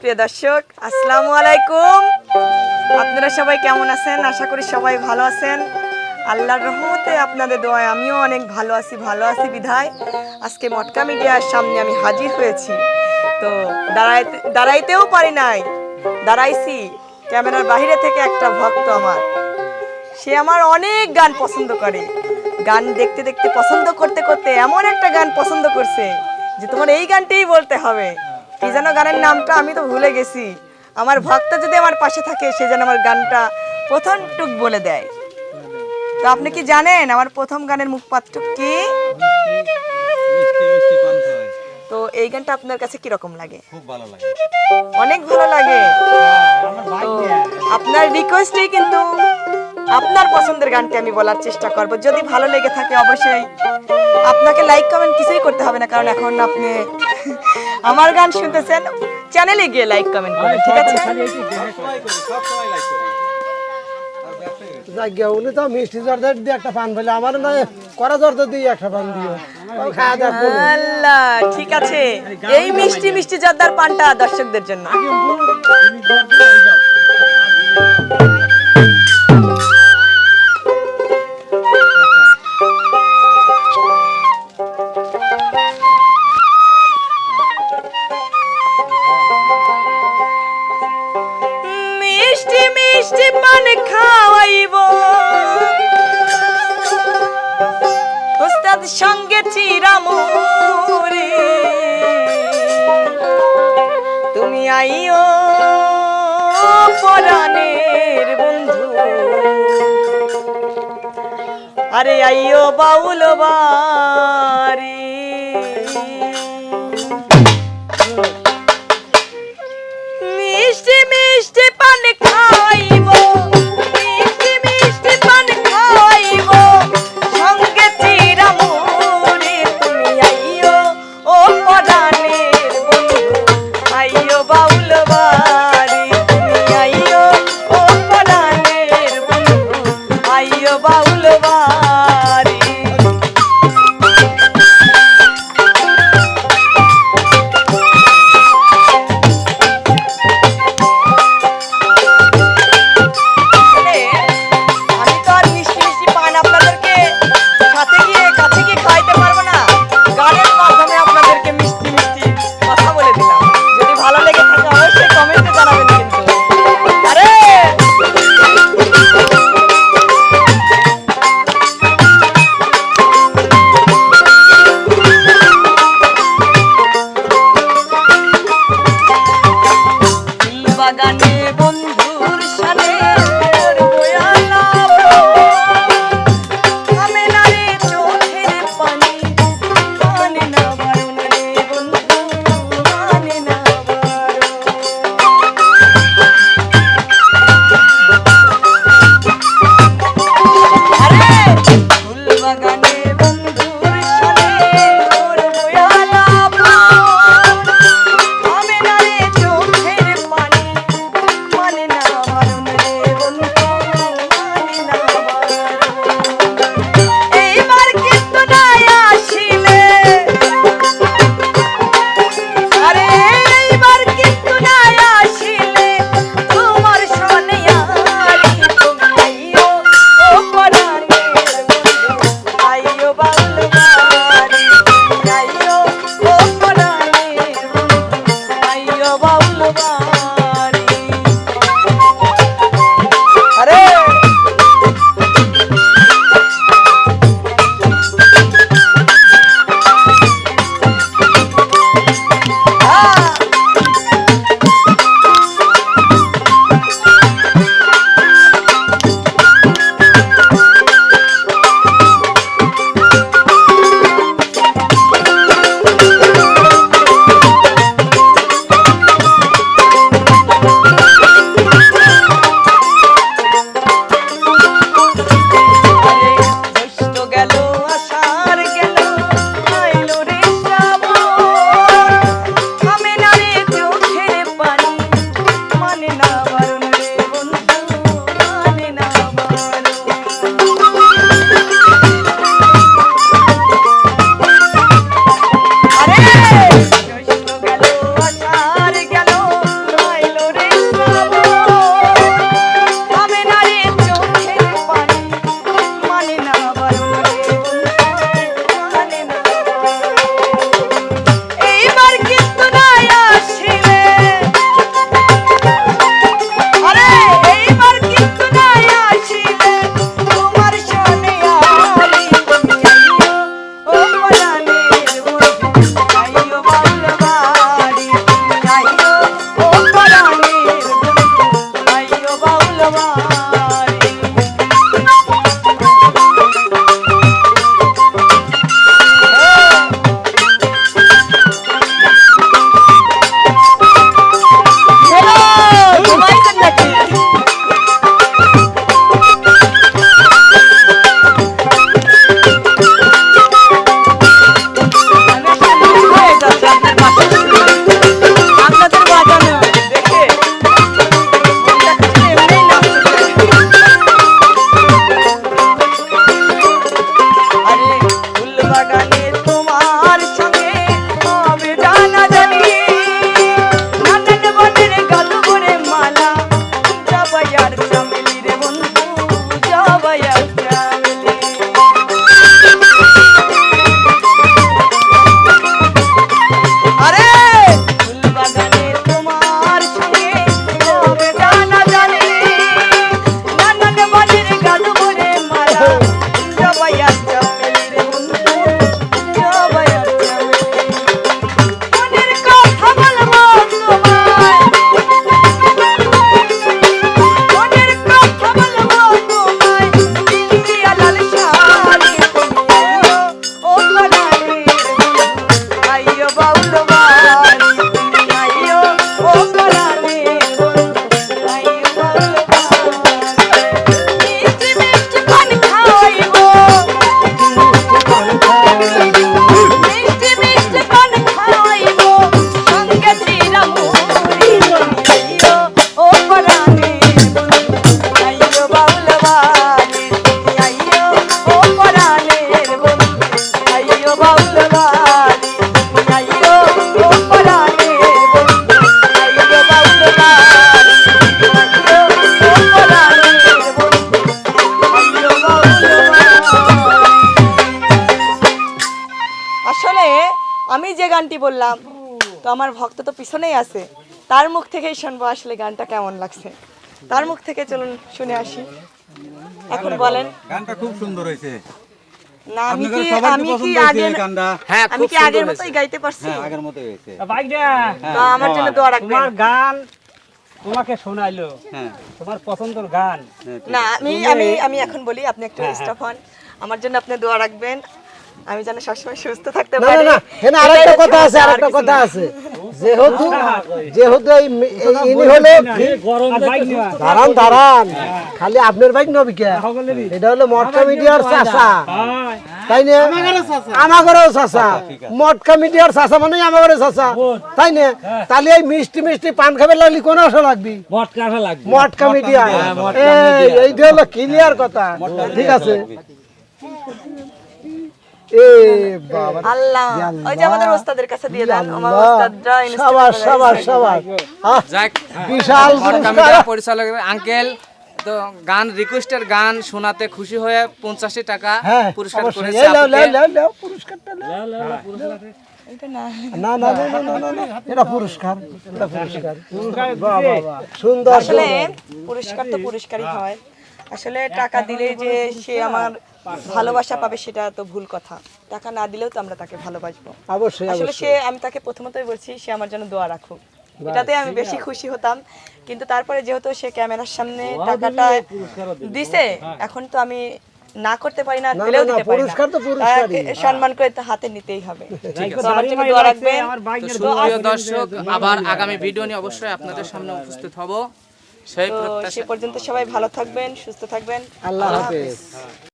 প্রিয় দর্শক, আসসালামু আলাইকুম। আপনারা সবাই কেমন আছেন? আশা করি সবাই ভালো আছেন। আল্লাহর রহমতে আপনাদের দোয়ায় আমিও অনেক ভালো আছি ভালো আছি বিধায়। আজকে মটকা মিডিয়ার সামনে আমি হাজির হয়েছি। তো দাঁড়াইতে, দাঁড়াইতেও পারি নাই। দাঁড়াইছি, ক্যামেরার বাইরে থেকে একটা ভক্ত আমার। সে আমার অনেক গান পছন্দ করে। গান দেখতে দেখতে, পছন্দ করতে করতে এমন একটা গান পছন্দ করছে যে তোমার এই গানটাই বলতে হবে। কি যেন গানের নামটা আমি তো ভুলে গেছি। আমার ভক্ত যদি আমার পাশে থাকে সে যেন আমার গানটা প্রথম টুক বলে দেয়। তো আপনি কি জানেন আমার প্রথম গানের মুখপাত্র কি? হয় তো এই গানটা আপনার কাছে কীরকম লাগে? খুব ভালো লাগে। অনেক ভালো লাগে। আপনার রিকোয়েস্টেই কিন্তু আপনার পছন্দের গানটি আমি বলার চেষ্টা করব। যদি ভালো লেগে থাকে অবশ্যই আপনাকে লাইক কমেন্ট কিছুই করতে হবে না কারণ এখন আপনি আমার গান শুনতেছেন চ্যানেলে গিয়ে লাইক কমেন্ট করবেন ঠিক আছে? উনি তো মিষ্টি জর্দার দিয়ে একটা পান আমার না করা জর্দার দিয়ে একটা পান দিও। আল্লাহ ঠিক আছে। এই মিষ্টি মিষ্টি জর্দার পানটা দর্শকদের জন্য। মিষ্টি পান খাওয়াইব। উস্তাদ সঙ্গে চিরামুরি তুমি আইও পরাণের বন্ধু। আরে আইও বাউল বাড়ি। ফুল করলাম তো আমার ভক্ত তো পিছনেই আছে। তার মুখ থেকেই শুনব আসলে গানটা কেমন লাগছে। তার মুখ থেকে চলুন শুনে আসি। এখন বলেন। গানটা খুব সুন্দর হয়েছে। না আমি কি আমি কি আগে হ্যাঁ আমি কি আগের মতোই গাইতে পারছি? হ্যাঁ আগের মতো হয়েছে। বাইকটা তো আমার জন্য দোয়া রাখবেন। তোমার গান তোমাকে শোনাইলো। হ্যাঁ। তোমার পছন্দের গান। না আমি আমি আমি এখন বলি আপনি একটু স্টপ হন। আমার জন্য আপনি দোয়া রাখবেন। আমি যেন সবসময় সুস্থ থাকতে না না না এখানে আরেকটা কথা আছে আরেকটা কথা আছে। যেহেতু যেহেতু এই ইনি হলো দাঁড়ান দাঁড়ান। খালি আপনার বাইক নবী কে এটা হলো মটকা মিডিয়ার চাষা তাই না আমাগরেও চাষা মটকা মিডিয়ার চাষা মানে আমাগরে চাষা তাই না তাহলে এই মিষ্টি মিষ্টি পান খাবে লাগলি কোন আশা লাগবি? মটকা মিডিয়া। এই এইটা হলো ক্লিয়ার কথা। ঠিক আছে। এ বাবা আল্লাহ ওই যে আমাদের ওস্তাদের কাছে দিয়ে দেন আমার ওস্তাদরা সাবাস সাবাস সাবাস যাক বিশাল পুরস্কার। পরিচালক আঙ্কেল। তো গান রিকোয়েস্টের গান শোনাতে খুশি হয়ে পঞ্চাশি টাকা হ্যাঁ পুরস্কার করেছে এই লাও, লাও, আপুকে। লাও, লাও, পুরস্কারটা না। না না না, না, না, না, না, এটা পুরস্কার এটা পুরস্কার। বাহ, বাহ, বাহ। সুন্দর আসলে পুরস্কার তো পুরস্কারই হয়। আসলে টাকা দিলে যে সে আমার ভালোবাসা পাবে সেটা তো ভুল কথা। টাকা না দিলেও তো আমরা তাকে ভালোবাসবো। অবশ্যই আসলে সে আমি তাকে প্রথমতই বলছি সে আমার জন্য দোয়া রাখুক। এটাতে আমি বেশি খুশি হতাম। কিন্তু তারপরে যেহেতু সে ক্যামেরার সামনে টাকাটা দিছে এখন তো আমি না করতে পারি না দিলেও দিতে পারি পুরস্কার না তো পুরস্কারই। সম্মান করে তো হাতে নিতেই হবে। তো আমার জন্য দোয়া রাখবেন। সুপ্রিয় দর্শক আবার আগামী ভিডিও নিয়ে অবশ্যই আপনাদের সামনে উপস্থিত হব। সেই সে পর্যন্ত সবাই ভালো থাকবেন সুস্থ থাকবেন। আল্লাহ হাফেজ।